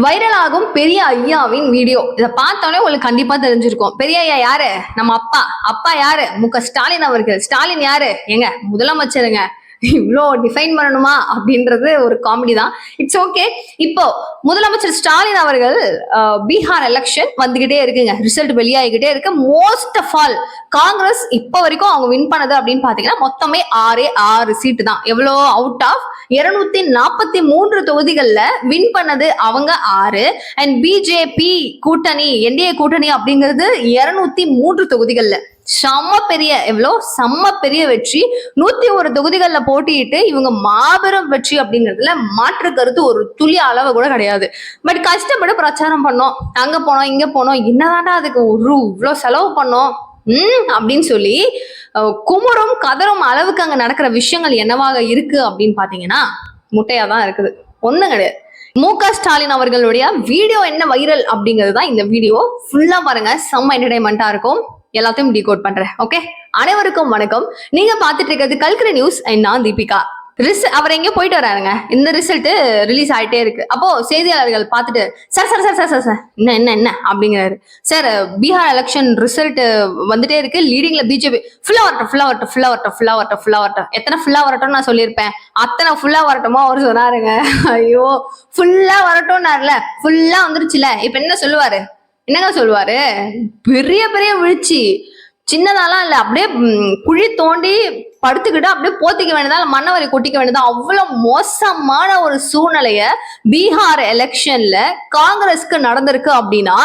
வைரலாகும் பெரிய ஐயாவின் வீடியோ இதை பார்த்தோன்னே உங்களுக்கு கண்டிப்பா தெரிஞ்சிருக்கும். பெரிய ஐயா யாரு? நம்ம அப்பா. அப்பா யாரு? மு ஸ்டாலின் அவர்கள். ஸ்டாலின் யாரு? எங்க முதலமைச்சருங்க. இவ்வளோ டிஃபைன் பண்ணணுமா அப்படின்றது ஒரு காமெடி தான். இட்ஸ் ஓகே இப்போ முதலமைச்சர் ஸ்டாலின் அவர்கள் பீகார் எலெக்ஷன் வந்துகிட்டே இருக்குங்க. ரிசல்ட் வெளியாகிக்கிட்டே இருக்கு. மோஸ்ட் ஆஃப் ஆல் காங்கிரஸ் இப்போ வரைக்கும் அவங்க வின் பண்ணது அப்படின்னு பாத்தீங்கன்னா மொத்தமே ஆறே ஆறு சீட்டு தான். எவ்வளோ அவுட் ஆஃப் இருநூத்தி நாற்பத்தி மூன்று தொகுதிகளில் வின் பண்ணது அவங்க ஆறு. அண்ட் பிஜேபி கூட்டணி என்டிஏ கூட்டணி அப்படிங்கிறது இருநூத்தி மூன்று தொகுதிகளில். செம்ம பெரிய எவ்வளோ செம்ம பெரிய வெற்றி. நூத்தி ஒரு தொகுதிகளில் போட்டியிட்டு இவங்க மாபெரும் வெற்றி அப்படிங்கிறதுல மாற்று கருத்து ஒரு துளி அளவு கூட கிடையாது. பட் கஷ்டப்பட்டு பிரச்சாரம் பண்ணோம். அங்க போனோம் இங்க போனோம். என்னதான்டா அதுக்கு ஒரு இவ்வளோ செலவு பண்ணோம்? உம் அப்படின்னு சொல்லி குமரும் குமுறும் கதறும் அளவுக்கு அங்க நடக்கிற விஷயங்கள் என்னவாக இருக்கு அப்படின்னு பாத்தீங்கன்னா முட்டையா தான் இருக்குது. ஒண்ணும் கிடையாது. மு க ஸ்டாலின் அவர்களுடைய வீடியோ என்ன வைரல் அப்படிங்கிறது தான் இந்த வீடியோ. ஃபுல்லா பாருங்க. செம்ம என்டர்டைன்மெண்ட்டா இருக்கும். எல்லாத்தையும் டீகோட் பண்றேன் ஓகே அனைவருக்கும் வணக்கம். நீங்க பார்த்துட்டு இருக்கிறது கல்கரி நியூஸ் அண்ட் நான் தீபிகா. ரிஸ் அவர் எங்கேயோ போயிட்டு வராருங்க. இந்த ரிசல்ட் ரிலீஸ் ஆகிட்டே இருக்கு. அப்போ செய்தியாளர்கள் பார்த்துட்டு sir sir sir sir sir sir என்ன என்ன என்ன? அப்படிங்கிறாரு. சார் பீகார் எலெக்ஷன் ரிசல்ட் வந்துட்டே இருக்கு. லீடிங்ல பிஜேபி ஃபுல்லா வரட்டும் ஃபுல்லா வரட்டும் ஃபுல்லா வரட்டும் ஃபுல்லா வரட்டும் ஃபுல்லா வரட்டும். எத்தனை ஃபுல்லா வரட்டும் நான் சொல்லியிருப்பேன். அத்தனை ஃபுல்லா வரட்டுமோ அவர் சொன்னாருங்க. ஐயோ ஃபுல்லா வரட்டும்னாருல. ஃபுல்லா வந்துருச்சுல. இப்ப என்ன சொல்லுவாரு? என்னங்க சொல்லுவாரு? பெரிய பெரிய வீழ்ச்சி. சின்னதாலாம் இல்லை. அப்படியே குழி தோண்டி படுத்துக்கிட்டு அப்படியே போத்திக்க வேண்டியதா இல்ல மண்ணவரை கொட்டிக்க வேண்டியதா? அவ்வளவு மோசமான ஒரு சூழ்நிலைய பீகார் எலெக்ஷன்ல காங்கிரஸ்க்கு நடந்திருக்கு அப்படின்னா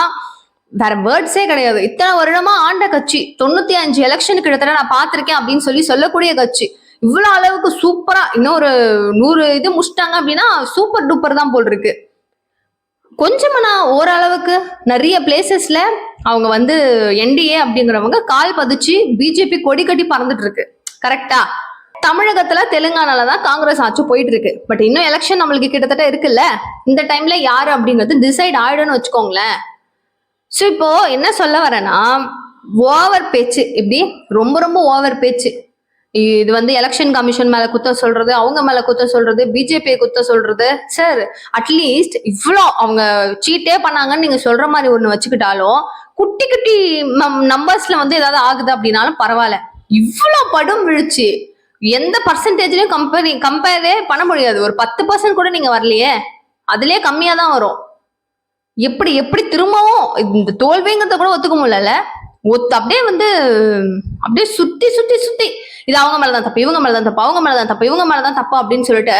வேற வேர்ட்ஸே கிடையாது. இத்தனை வருடமா ஆண்ட கட்சி. தொண்ணூத்தி அஞ்சு எலெக்ஷன் கிட்டத்தட்ட நான் பார்த்திருக்கேன் அப்படின்னு சொல்லி சொல்லக்கூடிய கட்சி. இவ்வளவு அளவுக்கு சூப்பரா இன்னொரு நூறு இது முடிச்சிட்டாங்க அப்படின்னா சூப்பர் டூப்பர் தான் போல் இருக்கு. கொஞ்சமா ஓரளவுக்கு நிறைய பிளேசஸ்ல அவங்க வந்து என்டிஏ அப்படிங்கிறவங்க கால் பதிச்சு பிஜேபி கொடி கட்டி பறந்துட்டு இருக்கு கரெக்டா தமிழகத்துல தெலுங்கானால தான் காங்கிரஸ் ஆட்சி போயிட்டு இருக்கு பட் இன்னும் எலெக்ஷன் நம்மளுக்கு கிட்டத்தட்ட இருக்குல்ல? இந்த டைம்ல யாரு அப்படிங்கிறது டிசைட் ஆயிடும்னு வச்சுக்கோங்களேன். ஸோ இப்போ என்ன சொல்ல வரேன்னா ஓவர் பேச்சு இப்படி ரொம்ப ரொம்ப ஓவர் பேச்சு. இது வந்து எலெக்ஷன் கமிஷன் மேல குத்தம் சொல்றது அவங்க மேல குத்தம் சொல்றது பிஜேபி குத்தம் சொல்றது. சார் அட்லீஸ்ட் இவ்வளோ அவங்க சீட்டே பண்ணாங்கன்னு நீங்க சொல்ற மாதிரி ஒண்ணு வச்சுக்கிட்டாலும் குட்டி குட்டி நம்பர்ஸ்ல வந்து ஏதாவது ஆகுது அப்படின்னாலும் பரவாயில்ல. இவ்வளோ படும் விழுச்சு. எந்த பர்சன்டேஜ்லயும் கம்பேரி கம்பேரே பண்ண முடியாது. ஒரு பத்து பர்சன்ட் கூட நீங்க வரலையே. அதுலயே கம்மியா தான் வரும். எப்படி எப்படி திரும்பவும் இந்த தோல்விங்கிறத கூட ஒத்துக்க முடியல ஒத்து அப்படியே வந்து அப்படியே சுத்தி சுத்தி சுத்தி. இது அவங்க மேலதான் தப்பு இவங்க மேலதான் தப்பு அவங்க மேலதான் தப்பு இவங்க மேலதான் தப்பு அப்படின்னு சொல்லிட்டு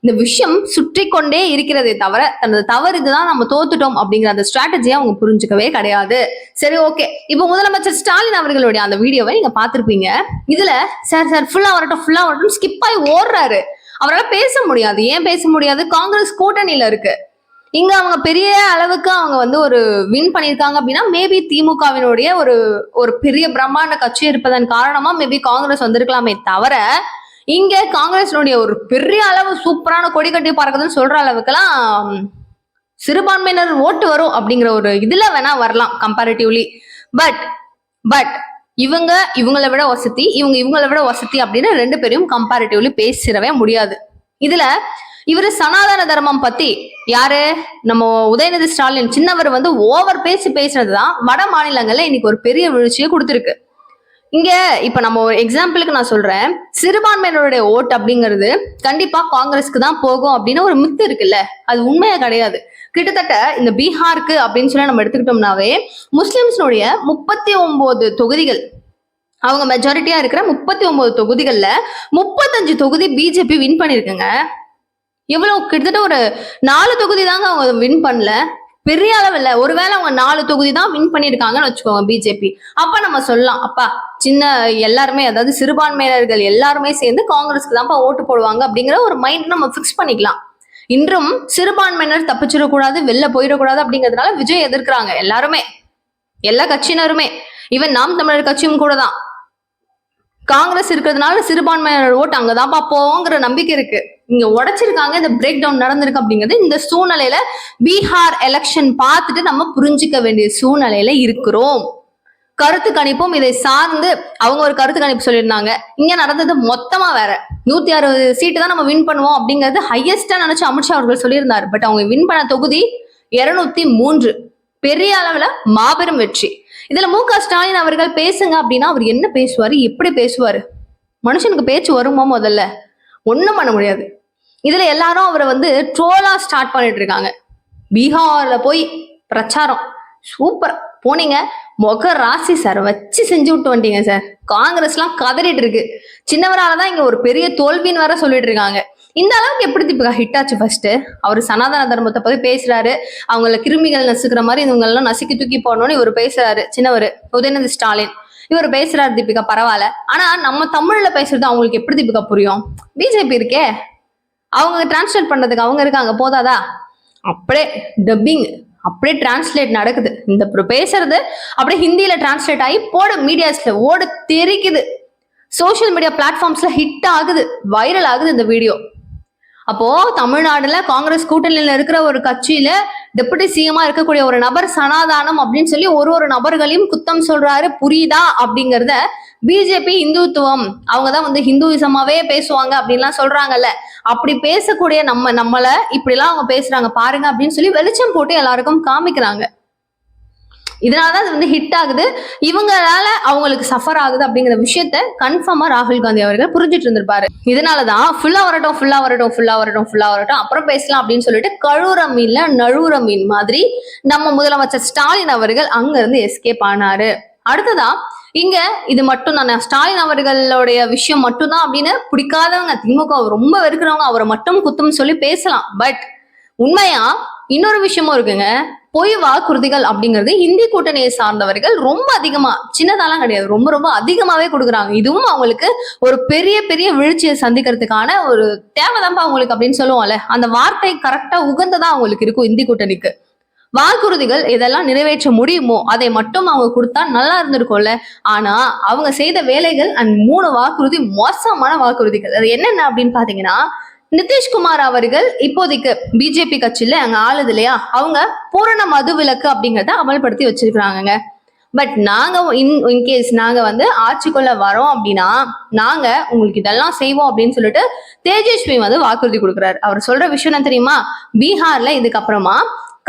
இந்த விஷயம் சுற்றி கொண்டே இருக்கிறதே தவிர தனது தவறு இதுதான் நம்ம தோத்துட்டோம் அப்படிங்கிற அந்த ஸ்ட்ராட்டஜியை அவங்க புரிஞ்சுக்கவே கிடையாது. சரி ஓகே இப்போ முதலமைச்சர் ஸ்டாலின் அவர்களுடைய அந்த வீடியோவை நீங்க பாத்திருப்பீங்க இதுல சார் சார் ஃபுல்லா வரட்டும் ஃபுல்லா வரட்டும் ஸ்கிப் ஆகி ஓடுறாரு. அவரால் பேச முடியாது. ஏன் பேச முடியாது? காங்கிரஸ் கூட்டணியில இருக்கு. இங்க அவங்க பெரிய அளவுக்கு அவங்க வந்து ஒரு வின் பண்ணியிருக்காங்க அப்படின்னா மேபி திமுகவினுடைய ஒரு ஒரு பெரிய பிரம்மாண்ட கட்சி இருப்பதன் காரணமா மேபி காங்கிரஸ் வந்திருக்கலாமே தவிர இங்க காங்கிரஸினுடைய ஒரு பெரிய அளவு சூப்பரான கொடி கட்டி பறக்குதுன்னு சொல்ற அளவுக்குலாம் சிறுபான்மையினர் ஓட்டு வரும் அப்படிங்கிற ஒரு இதுல வேணா வரலாம் கம்பேரிட்டிவ்லி பட் பட் இவங்க இவங்களை விட வசதி இவங்க இவங்களை விட வசதி அப்படின்னு ரெண்டு பேரையும் கம்பேரிட்டிவ்லி பேசிடவே முடியாது. இதுல இவரு சனாதன தர்மம் பத்தி யாரு? நம்ம உதயநிதி ஸ்டாலின் சின்னவர் வந்து ஓவர் பேசி பேசினதுதான் வட மாநிலங்கள்ல இன்னைக்கு ஒரு பெரிய வீழ்ச்சியை கொடுத்துருக்கு. இங்க இப்ப நம்ம ஒரு எக்ஸாம்பிளுக்கு நான் சொல்றேன். சிறுபான்மையினருடைய ஓட் அப்படிங்கிறது கண்டிப்பா காங்கிரஸ்க்கு தான் போகும் அப்படின்னு ஒரு மித்து இருக்குல்ல. அது உண்மையா கிடையாது. கிட்டத்தட்ட இந்த பீகாருக்கு அப்படின்னு சொல்லி நம்ம எடுத்துக்கிட்டோம்னாவே முஸ்லிம்ஸ்னுடைய முப்பத்தி ஒன்பது தொகுதிகள் அவங்க மெஜாரிட்டியா இருக்கிற முப்பத்தி ஒன்பது தொகுதிகள்ல முப்பத்தஞ்சு தொகுதி பிஜேபி வின் பண்ணிருக்குங்க. எவ்வளவு கிட்டத்தட்ட ஒரு நாலு தொகுதி தாங்க அவங்க வின் பண்ணல. பெரிய அளவில் ஒருவேளை அவங்க நாலு தொகுதி தான் வின் பண்ணியிருக்காங்கன்னு வச்சுக்கோங்க பிஜேபி அப்ப நம்ம சொல்லலாம். அப்பா சின்ன எல்லாருமே அதாவது சிறுபான்மையினர்கள் எல்லாருமே சேர்ந்து காங்கிரஸ்க்கு தான்ப்பா ஓட்டு போடுவாங்க அப்படிங்கிற ஒரு மைண்ட் நம்ம ஃபிக்ஸ் பண்ணிக்கலாம். இன்றும் சிறுபான்மையினர் தப்பிச்சிடக்கூடாது வெளில போயிடக்கூடாது அப்படிங்கிறதுனால விஜய் எதிர்க்கிறாங்க எல்லாருமே. எல்லா கட்சியினருமே. ஈவன் நாம் தமிழர் கட்சியும் கூட தான். காங்கிரஸ் இருக்கிறதுனால சிறுபான்மையினர் ஓட்டு அங்கதான் போவோங்கிற நம்பிக்கை இருக்கு. இங்க உடைச்சிருக்காங்க இந்த பிரேக் டவுன் நடந்திருக்கு அப்படிங்கிறது இந்த சூழ்நிலையில பீகார் எலெக்ஷன் பார்த்துட்டு நம்ம புரிஞ்சுக்க வேண்டிய சூழ்நிலையில இருக்கிறோம். கருத்து கணிப்பும் இதை சார்ந்து அவங்க ஒரு கருத்து கணிப்பு சொல்லியிருந்தாங்க. இங்க நடந்தது மொத்தமா வேற. நூத்தி அறுபது சீட்டு தான் நம்ம வின் பண்ணுவோம் அப்படிங்கிறது ஹையஸ்டா நினைச்சு அமித்ஷா அவர்கள் சொல்லியிருந்தாரு. பட் அவங்க வின் பண்ண தொகுதி இருநூத்தி மூன்று. பெரிய அளவுல மாபெரும் வெற்றி. இதுல மு க. ஸ்டாலின் அவர்கள் பேசுங்க அப்படின்னா அவர் என்ன பேசுவாரு? எப்படி பேசுவாரு? மனுஷனுக்கு பேச்சு வருமா முதல்ல? ஒண்ணும் பண்ண முடியாது. இதுல எல்லாரும் அவரை வந்து ட்ரோலா ஸ்டார்ட் பண்ணிட்டு இருக்காங்க. பீகார்ல போய் பிரச்சாரம். சூப்பர். போனீங்க. முக ராசி சார் வச்சு செஞ்சு விட்டு வந்துட்டீங்க சார் காங்கிரஸ்லாம் கதறிட்டு இருக்கு. சின்னவரால தான் இங்க ஒரு பெரிய தோல்வின்னு வேற சொல்லிட்டு இருக்காங்க. இந்த அளவுக்கு எப்படி தீபிகா ஹிட் ஆச்சு ஃபர்ஸ்ட் அவர் சனாதன தர்மத்தை பத்தி பேசுறாரு. அவங்கள கிருமிகள் நசுக்கிற மாதிரி இவங்க எல்லாம் நசுக்கி தூக்கி போடணும்னு இவர் பேசுறாரு. சின்னவர் உதயநிதி ஸ்டாலின். இவர் பேசுறாரு தீபிகா பரவாயில்ல. ஆனா நம்ம தமிழ்ல பேசுறது அவங்களுக்கு எப்படி தீபிகா புரியும்? பிஜேபி இருக்கே. அவங்க டிரான்ஸ்லேட் பண்றதுக்கு அவங்க இருக்காங்க போதாதா? அப்படியே டப்பிங் அப்படியே டிரான்ஸ்லேட் நடக்குது. இந்த பேசுறது அப்படியே ஹிந்தியில டிரான்ஸ்லேட் ஆகி போட மீடியாஸ்ல ஓட தெரிக்குது. சோஷியல் மீடியா பிளாட்ஃபார்ம்ஸ்ல ஹிட் ஆகுது வைரல் ஆகுது இந்த வீடியோ அப்போ தமிழ்நாடுல காங்கிரஸ் கூட்டணியில இருக்கிற ஒரு கட்சியில டெபுட்டி சிஎம்மா இருக்கக்கூடிய ஒரு நபர் சனாதானம் அப்படின்னு சொல்லி ஒரு ஒரு நபர்களையும் குத்தம் சொல்றாரு. புரியுதா? அப்படிங்கறத பிஜேபி இந்துத்துவம் அவங்க தான் வந்து ஹிந்துவிசமாவே பேசுவாங்க அப்படின்லாம் சொல்றாங்கல்ல. அப்படி பேசக்கூடிய நம்ம நம்மள இப்படிலாம் அவங்க பேசுறாங்க. பாருங்க அப்படின்னு சொல்லி வெளிச்சம் போட்டு எல்லாருக்கும் காமிக்கிறாங்க. இதனாலதான் அது வந்து ஹிட் ஆகுது. இவங்களால அவங்களுக்கு சஃபர் ஆகுது அப்படிங்கிற விஷயத்த கன்ஃபார்மா ராகுல் காந்தி அவர்கள் புரிஞ்சுட்டு இருந்திருப்பாரு. இதனாலதான் ஃபுல்லா வரட்டும் ஃபுல்லா வரட்டும் ஃபுல்லா வரட்டும் ஃபுல்லா வரட்டும் அப்புறம் பேசலாம் அப்படின்னு சொல்லிட்டு கழுவுற மீன்ல நழுவுற மீன் மாதிரி நம்ம முதலமைச்சர் ஸ்டாலின் அவர்கள் அங்க இருந்து எஸ்கேப் ஆனாரு. அடுத்ததா இங்க இது மட்டும் தானே ஸ்டாலின் அவர்களுடைய விஷயம் மட்டும்தான் அப்படின்னு பிடிக்காதவங்க திமுக ரொம்ப வெறுக்கிறவங்க அவரை மட்டும் குத்தம் சொல்லி பேசலாம். பட் உண்மையா இன்னொரு விஷயமும் இருக்குங்க. பொய் வாக்குறுதிகள் அப்படிங்கிறது இந்தி கூட்டணியை சார்ந்தவர்கள் ரொம்ப அதிகமா சின்னதாலாம் கிடையாது. ரொம்ப ரொம்ப அதிகமாவே கொடுக்குறாங்க. இதுவும் அவங்களுக்கு ஒரு பெரிய பெரிய வீழ்ச்சியை சந்திக்கிறதுக்கான ஒரு தேவைதான்ப்பா அவங்களுக்கு அப்படின்னு சொல்லுவோம்ல. அந்த வார்த்தை கரெக்டா உகந்ததா அவங்களுக்கு இருக்கும் இந்தி கூட்டணிக்கு. வாக்குறுதிகள் இதெல்லாம் நிறைவேற்ற முடியுமோ அதை மட்டும் அவங்க கொடுத்தா நல்லா இருந்திருக்கும்ல. ஆனா அவங்க செய்த வேலைகள் அண்ட் மூணு வாக்குறுதி மோசமான வாக்குறுதிகள். அது என்னென்ன அப்படின்னு பாத்தீங்கன்னா நிதிஷ்குமார் அவர்கள் இப்போதைக்கு பிஜேபி கட்சியில அங்க ஆளுது இல்லையா? அவங்க பூரண மது விலக்கு அப்படிங்கறத அமல்படுத்தி வச்சிருக்கிறாங்க பட் நாங்க இன் இன்கேஸ் நாங்க வந்து ஆட்சிக்குள்ள வரோம் அப்படின்னா நாங்க உங்களுக்கு இதெல்லாம் செய்வோம் அப்படின்னு சொல்லிட்டு தேஜஸ்வி வந்து வாக்குறுதி கொடுக்குறாரு. அவர் சொல்ற விஷயம் என்ன தெரியுமா? பீகார்ல இதுக்கப்புறமா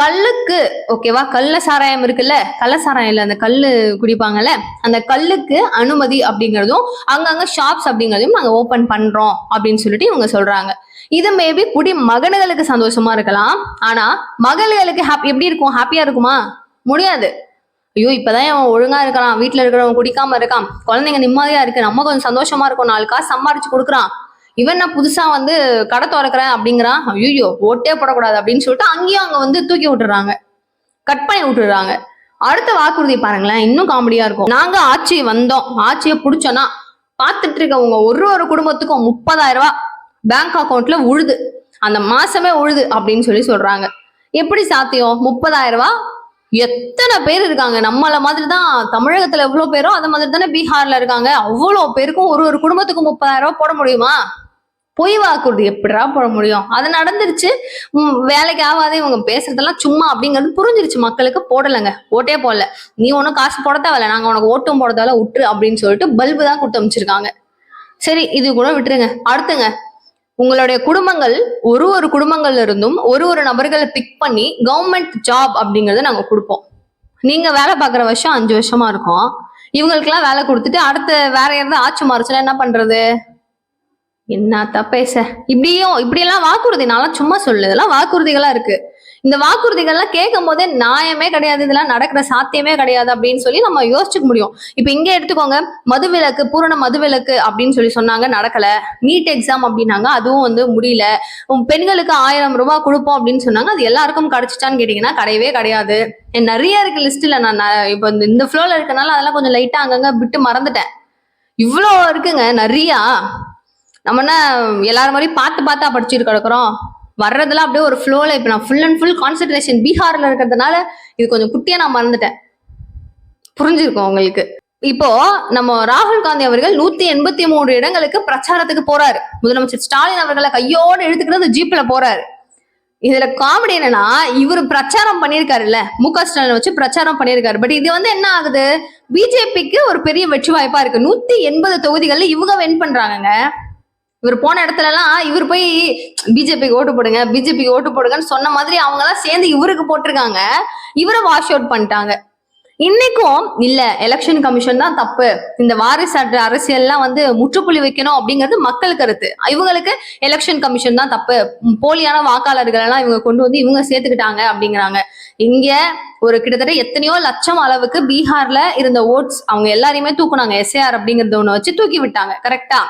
கல்லுக்கு ஓகேவா கள்ள சாராயம் இருக்குல்ல? கள்ள சாராயம் இல்ல அந்த கல்லு குடிப்பாங்கல்ல? அந்த கல்லுக்கு அனுமதி அப்படிங்கறதும் அங்கங்க ஷாப்ஸ் அப்படிங்கறதையும் நாங்க ஓபன் பண்றோம் அப்படின்னு சொல்லிட்டு இவங்க சொல்றாங்க. இது மேபி குடி மகன்களுக்கு சந்தோஷமா இருக்கலாம். ஆனா மகள்களுக்கு ஹாப்பி எப்படி இருக்கும்? ஹாப்பியா இருக்குமா? முடியாது. ஐயோ இப்பதான் அவன் ஒழுங்கா இருக்கலாம். வீட்டுல இருக்கிறவன் குடிக்காம இருக்கான். குழந்தைங்க நிம்மதியா இருக்கு. நம்ம கொஞ்சம் சந்தோஷமா இருக்கும். நாலு காசு சம்பாரிச்சு கொடுக்குறான். இவன் நான் புதுசா வந்து கடை திறக்கிறேன் அப்படிங்கிறான்? ஐயோ ஓட்டே போடக்கூடாது அப்படின்னு சொல்லிட்டு அங்கேயும் அங்க வந்து தூக்கி விட்டுறாங்க. கட் பண்ணி விட்டுறாங்க. அடுத்த வாக்குறுதி பாருங்களேன். இன்னும் காமெடியா இருக்கும். நாங்க ஆட்சி வந்தோம். ஆட்சியை பிடிச்சோன்னா பார்த்துட்டு இருக்கவங்க ஒரு ஒரு குடும்பத்துக்கும் முப்பதாயிரம் ரூபாய் பேங்க் அக்கௌண்ட்ல உழுது. அந்த மாசமே உழுது அப்படின்னு சொல்லி சொல்றாங்க. எப்படி சாத்தியம்? முப்பதாயிரம் ரூபாய் எத்தனை பேர் இருக்காங்க? நம்மள மாதிரி தான் தமிழகத்துல எவ்வளவு பேரோ அந்த மாதிரி தானே பீகார்ல இருக்காங்க. அவ்வளவு பேருக்கும் ஒரு ஒரு குடும்பத்துக்கும் முப்பதாயிரம் ரூபாய் போட முடியுமா? பொய் வாக்குறுதி எப்படிடா போட முடியும்? அது நடந்துருச்சு. வேலைக்கு ஆகாது இவங்க பேசுறதெல்லாம் சும்மா அப்படிங்கிறது புரிஞ்சிருச்சு. மக்களுக்கு போடலைங்க. ஓட்டே போடல. நீ ஒன்றும் காசு போட தேவையில்ல. நாங்கள் உனக்கு ஓட்டும் போடுறதால விட்டுரு அப்படின்னு சொல்லிட்டு பல்பு தான் கொடுத்து அமைச்சிருக்காங்க சரி இது கூட விட்டுருங்க. அடுத்துங்க. உங்களுடைய குடும்பங்கள் ஒரு ஒரு குடும்பங்கள்ல இருந்தும் ஒரு ஒரு நபர்களை பிக் பண்ணி கவர்மெண்ட் ஜாப் அப்படிங்கறத நாங்க கொடுப்போம். நீங்க வேலை பார்க்குற வருஷம் அஞ்சு வருஷமா இருக்கும். இவங்களுக்கெல்லாம் வேலை கொடுத்துட்டு அடுத்த வேற யாராவது ஆட்சி மாறுச்சுன்னா என்ன பண்றது? என்னத்த பேச? இப்படியும் இப்படியெல்லாம் வாக்குறுதி நான்லாம் சும்மா சொல்லு இதெல்லாம் வாக்குறுதிகளா இருக்கு. இந்த வாக்குறுதிகள்லாம் கேட்கும் போதே நியாயமே கிடையாது இதெல்லாம் நடக்கிற சாத்தியமே கிடையாது அப்படின்னு சொல்லி நம்ம யோசிச்சுக்க முடியும். இப்போ இங்கே எடுத்துக்கோங்க மதுவிலக்கு பூரண மதுவிலக்கு அப்படின்னு சொல்லி சொன்னாங்க நடக்கல. நீட் எக்ஸாம் அப்படின்னாங்க அதுவும் வந்து முடியல. பெண்களுக்கு ஆயிரம் ரூபாய் கொடுப்போம் அப்படின்னு சொன்னாங்க அது எல்லாருக்கும் கிடைச்சிட்டான்னு கேட்டீங்கன்னா கிடையவே கிடையாது. நிறைய இருக்கு லிஸ்ட்ல நான் இப்போ இந்த- இந்த ஃப்ளோல இருக்கனால அதெல்லாம் கொஞ்சம் லைட்டா அங்கங்க விட்டு மறந்துட்டேன். இவ்வளோ இருக்குங்க நிறையா. நம்ம என்ன எல்லாரும் மாதிரி பார்த்து பார்த்தா படிச்சுட்டு கிடக்குறோம். வர்றதெல்லாம் அப்படியே ஒரு ஃப்ளோவில் இப்போ நான் ஃபுல் அண்ட் ஃபுல் கான்சென்ட்ரேஷன் பீகாரில் இருக்கிறதுனால இது கொஞ்சம் குட்டியாக நான் மறந்துட்டேன். புரிஞ்சிருக்கும் உங்களுக்கு. இப்போ நம்ம ராகுல் காந்தி அவர்கள் நூத்தி எண்பத்தி மூணு இடங்களுக்கு பிரச்சாரத்துக்கு போறாரு. முதலமைச்சர் ஸ்டாலின் அவர்களை கையோடு இழுத்துக்கிட்டு அந்த ஜீப்ல போறாரு. இதுல காமெடி என்னன்னா இவர் பிரச்சாரம் பண்ணியிருக்காருல்ல. மு க ஸ்டாலின் வச்சு பிரச்சாரம் பண்ணியிருக்காரு. பட் இது வந்து என்ன ஆகுது? பிஜேபிக்கு ஒரு பெரிய வெற்றி வாய்ப்பா இருக்கு. நூத்தி எண்பது தொகுதிகள்ல இவங்க வின் பண்றாங்க இவர் போன இடத்துல எல்லாம் இவர் போய் பிஜேபிக்கு ஓட்டு போடுங்க பிஜேபிக்கு ஓட்டு போடுங்கன்னு சொன்ன மாதிரி அவங்க எல்லாம் சேர்ந்து இவருக்கு போட்டிருக்காங்க. இவரை வாஷ் அவுட் பண்ணிட்டாங்க. இன்னைக்கும் இல்ல எலெக்ஷன் கமிஷன் தான் தப்பு. இந்த வாரிசு அற்ற அரசியல்லாம் வந்து முற்றுப்புள்ளி வைக்கணும் அப்படிங்கிறது மக்கள் கருத்து. இவங்களுக்கு எலெக்ஷன் கமிஷன் தான் தப்பு. போலியான வாக்காளர்கள் எல்லாம் இவங்க கொண்டு வந்து இவங்க சேர்த்துக்கிட்டாங்க அப்படிங்கிறாங்க. இங்க ஒரு கிட்டத்தட்ட எத்தனையோ லட்சம் அளவுக்கு பீகார்ல இருந்த ஓட்ஸ் அவங்க எல்லாரையுமே தூக்குனாங்க. எஸ்ஏஆர் அப்படிங்கறத ஒண்ணு வச்சு தூக்கி விட்டாங்க. கரெக்டா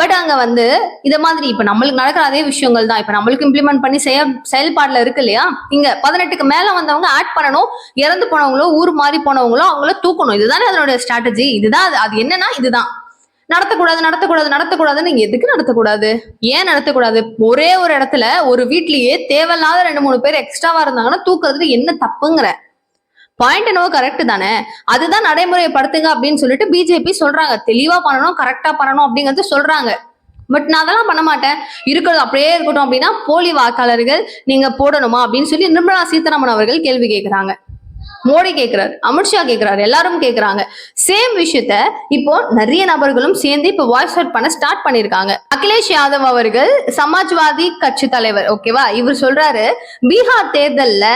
பட் அங்க வந்து இதை மாதிரி இப்ப நம்மளுக்கு நடக்கிற அதே விஷயங்கள் தான். இப்ப நம்மளுக்கு இம்ப்ளிமெண்ட் பண்ணி செய்ய செயல்பாடுல இருக்கு இல்லையா? இங்க பதினெட்டுக்கு மேல வந்தவங்க ஆட் பண்ணணும். இறந்து போனவங்களோ ஊர் மாறி போனவங்களோ அவங்கள தூக்கணும். இதுதானே அதனுடைய ஸ்ட்ராட்டஜி இதுதான் அது. என்னன்னா இதுதான். நடத்தக்கூடாது நடத்தக்கூடாது நடத்தக்கூடாதுன்னு எதுக்கு நடத்தக்கூடாது? ஏன் நடத்தக்கூடாது? ஒரே ஒரு இடத்துல ஒரு வீட்லயே தேவையில்லாத ரெண்டு மூணு பேர் எக்ஸ்ட்ராவா இருந்தாங்கன்னா தூக்குறதுக்கு என்ன தப்புங்கிற. பாயிண்ட் என்னவோ கரெக்ட் தானே? அதுதான் நடைமுறைப்படுத்துங்க அப்படின்னு சொல்லிட்டு பிஜேபி சொல்றாங்க. தெளிவா பண்ணணும் கரெக்டா பண்ணணும் அப்படிங்கறது சொல்றாங்க. பட் நான் அதெல்லாம் பண்ண மாட்டேன். இருக்கிறது அப்படியே இருக்கட்டும் அப்படின்னா போலி வாக்காளர்கள் நீங்க போடணுமா அப்படின்னு சொல்லி நிர்மலா சீதாராமன் அவர்கள் கேள்வி கேட்கிறாங்க மோடி கேட்கிறாரு அமித்ஷா கேட்கிறாரு எல்லாரும் கேட்கிறாங்க சேம் விஷயத்த இப்போ நிறைய நபர்களும் சேர்ந்து இப்போ வாய்ஸ் அவுட் பண்ண ஸ்டார்ட் பண்ணிருக்காங்க. அகிலேஷ் யாதவ் அவர்கள் சமாஜ்வாதி கட்சி தலைவர் ஓகேவா இவர் சொல்றாரு பீகார் தேர்தல்ல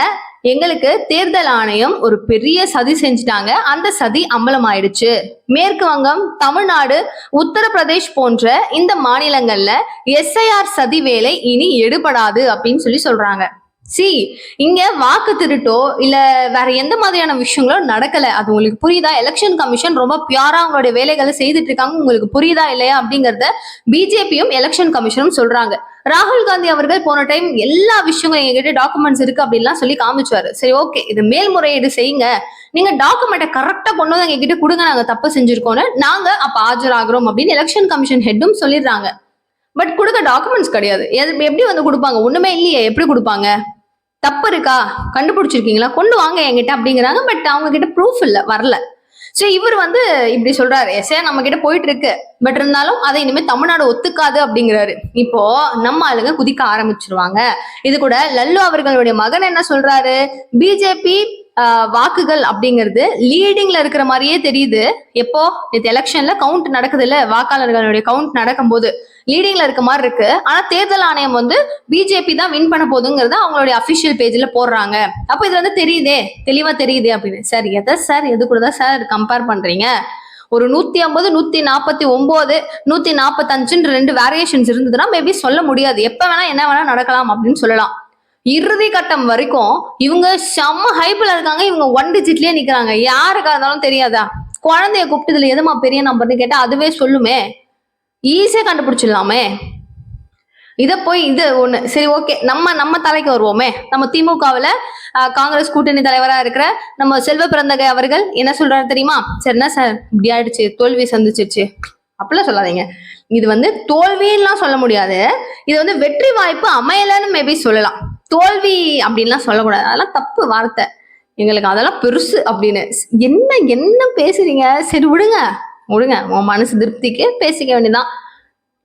எங்களுக்கு தேர்தல் ஆணையம் ஒரு பெரிய சதி செஞ்சுட்டாங்க. அந்த சதி அம்பலமாயிடுச்சு. மேற்கு வங்கம் தமிழ்நாடு உத்தரப்பிரதேஷ் போன்ற இந்த மாநிலங்கள்ல எஸ்ஐஆர் சதி வேலை இனி எடுபடாது அப்படின்னு சொல்லி சொல்றாங்க. சி இங்க வாக்கு திருட்டோ இல்ல வேற எந்த மாதிரியான விஷயங்களோ நடக்கல. அது உங்களுக்கு புரியுதா? எலெக்ஷன் கமிஷன் ரொம்ப பியூரா அவங்களுடைய வேலைகளை செய்துட்டு இருக்காங்க. உங்களுக்கு புரியுதா இல்லையா அப்படிங்கறத பிஜேபியும் எலெக்ஷன் கமிஷனும் சொல்றாங்க. ராகுல் காந்தி அவர்கள் போன டைம் எல்லா விஷயங்களும் எங்ககிட்ட டாக்குமெண்ட்ஸ் இருக்கு அப்படின்லாம் சொல்லி காமிச்சுவாரு சரி ஓகே இது மேல்முறையீடு செய்யுங்க. நீங்க டாக்குமெண்ட்டை கரெக்டா கொண்டு வந்து எங்ககிட்ட கொடுங்க. நாங்க தப்பு செஞ்சிருக்கோம்னு நாங்க அப்ப ஆஜராகிறோம் அப்படின்னு எலெக்ஷன் கமிஷன் ஹெட்டும் சொல்லிடுறாங்க. பட் கொடுக்க டாக்குமெண்ட்ஸ் கிடையாது. எது- எப்படி வந்து கொடுப்பாங்க? ஒண்ணுமே இல்லையே. எப்படி கொடுப்பாங்க? தப்பு இருக்கா கண்டுபிடிச்சிருக்கீங்களா? கொண்டு வாங்க என்கிட்ட அப்படிங்கிறாங்க. பட் அவங்க கிட்ட ப்ரூஃப் இல்லை வரல. சோ இவர் வந்து இப்படி சொல்றாரு. எஸ்ஏ நம்ம கிட்ட போயிட்டு இருக்கு பட் இருந்தாலும் அதை இனிமே தமிழ்நாடு ஒத்துக்காது அப்படிங்கிறாரு. இப்போ நம்ம ஆளுங்க குதிக்க ஆரம்பிச்சிருவாங்க. இது கூட லல்லு அவர்களுடைய மகன் என்ன சொல்றாரு? பிஜேபி வாக்குகள் அப்படிங்கிறது லீடிங்ல இருக்கிற மாதிரியே தெரியுது. எப்போ? இது எலெக்ஷன்ல கவுண்ட் நடக்குது இல்ல வாக்காளர்களுடைய கவுண்ட் நடக்கும்போது. லீடிங்ல இருக்க மாதிரி இருக்கு. ஆனா தேர்தல் ஆணையம் வந்து பிஜேபி தான் வின் பண்ண போதுங்கிறத அவங்களுடைய அபிஷியல் பேஜ்ல போடுறாங்க. அப்போ இதுல வந்து தெரியுதே. தெளிவா தெரியுதே அப்படின்னு. சார் எதை சார் எது கூட தான் சார் கம்பேர் பண்றீங்க? ஒரு நூத்தி ஐம்பது நூத்தி நாற்பத்தி ஒன்பது நூத்தி நாற்பத்தஞ்சுன்ற ரெண்டு வேரியேஷன்ஸ் இருந்ததுன்னா மேபி சொல்ல முடியாது. எப்ப வேணா என்ன வேணா நடக்கலாம் அப்படின்னு சொல்லலாம். இறுதி கட்டம் வரைக்கும் இவங்க செம்ம ஹைப்ல இருக்காங்க. இவங்க ஒன் டிஜிட்லயே நிக்கிறாங்க. யாருக்கா இருந்தாலும் தெரியாதா? குழந்தைய கூப்பிட்டதுல எதுமா பெரிய நம்பர்னு கேட்டா அதுவே சொல்லுமே. ஈஸியா கண்டுபிடிச்சிடலாமே. இத போய் இது ஒண்ணு சரி ஓகே நம்ம நம்ம தலைக்கு வருவோமே. நம்ம திமுகவுல காங்கிரஸ் கூட்டணி தலைவரா இருக்கிற நம்ம செல்வ பிறந்தகை அவர்கள் என்ன சொல்றாரு தெரியுமா? சரி என்ன சார்? இப்படி ஆயிடுச்சு. தோல்வி சந்திச்சிருச்சு. அப்படிலாம் சொல்லாதீங்க. இது வந்து தோல்வின்லாம் சொல்ல முடியாது. இது வந்து வெற்றி வாய்ப்பு அமையலன்னு மேபி சொல்லலாம். தோல்வி அப்படின்லாம் சொல்லக்கூடாது. அதெல்லாம் தப்பு வார்த்தை. எங்களுக்கு அதெல்லாம் பெருசு அப்படின்னு. என்ன என்ன பேசுறீங்க? சரி விடுங்க. விடுங்க. உன் மனசு திருப்திக்கு பேசிக்க வேண்டியதான்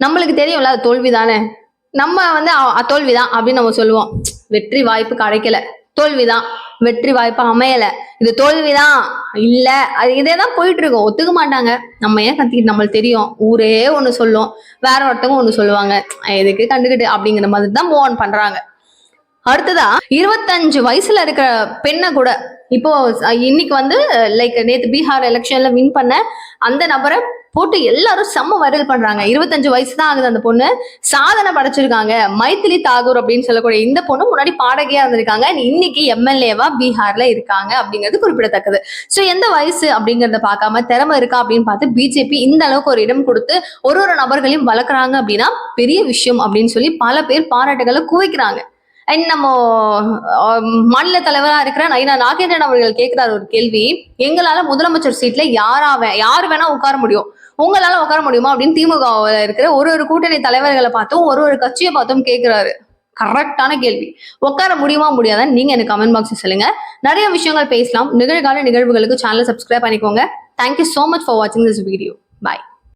நம்மளுக்கு தெரியும்ல அது தோல்வி தானே நம்ம வந்து தோல்விதான் அப்படின்னு நம்ம சொல்லுவோம். வெற்றி வாய்ப்பு கிடைக்கல. தோல்விதான். வெற்றி வாய்ப்பு அமையல. இது தோல்விதான். இல்ல. அது இதே தான் போயிட்டு இருக்கோம் ஒத்துக்க மாட்டாங்க. நம்ம ஏன் கத்திக்கிட்டு நம்மளுக்கு தெரியும்? ஊரே ஒண்ணு சொல்லும். வேற ஒருத்தவங்க ஒண்ணு சொல்லுவாங்க. எதுக்கு கண்டுக்கிட்டு? அப்படிங்கிற மாதிரி தான் மூவ் ஆன் பண்றாங்க. அடுத்ததா இருபத்தஞ்சு வயசுல இருக்கிற பெண்ணை கூட இப்போ இன்னைக்கு வந்து லைக் நேத்து பீகார் எலெக்ஷன்ல வின் பண்ண அந்த நபரை போட்டு எல்லாரும் செம்ம வைரல் பண்றாங்க. இருபத்தஞ்சு வயசு தான் ஆகுது அந்த பொண்ணு. சாதனை படைச்சிருக்காங்க. மைத்திலி தாகூர் அப்படின்னு சொல்லக்கூடிய இந்த பொண்ணு முன்னாடி பாடகியா இருந்திருக்காங்க. இன்னைக்கு எம்எல்ஏவா பீகார்ல இருக்காங்க அப்படிங்கிறது குறிப்பிடத்தக்கது. சோ எந்த வயசு அப்படிங்கறத பார்க்காம திறமை இருக்கா அப்படின்னு பார்த்து பிஜேபி இந்த அளவுக்கு ஒரு இடம் கொடுத்து ஒரு ஒரு நபர்களையும் வளர்க்குறாங்க அப்படின்னா பெரிய விஷயம் அப்படின்னு சொல்லி பல பேர் பாராட்டுகளை குவிக்கிறாங்க. அண்ட் நம்ம மாநில தலைவராக இருக்கிற நயினா நாகேந்திரன் அவர்கள் கேட்கிறார் ஒரு கேள்வி. எங்களால முதலமைச்சர் சீட்ல யாரா வே- யார் வேணா உட்கார முடியும். உங்களால உட்கார முடியுமா அப்படின்னு திமுக இருக்கிற ஒரு ஒரு கூட்டணி தலைவர்களை பார்த்தும் ஒரு ஒரு கட்சியை பார்த்தும் கேட்கிறாரு. கரெக்டான கேள்வி. உட்கார முடியுமா முடியாதான்னு நீங்க எனக்கு கமெண்ட் பாக்ஸ் சொல்லுங்க. நிறைய விஷயங்கள் பேசலாம். நிகழ்கால நிகழ்வுகளுக்கு சேனலை சப்ஸ்கிரைப் பண்ணிக்கோங்க. Thank you so much for வாட்சிங் திஸ் வீடியோ பாய்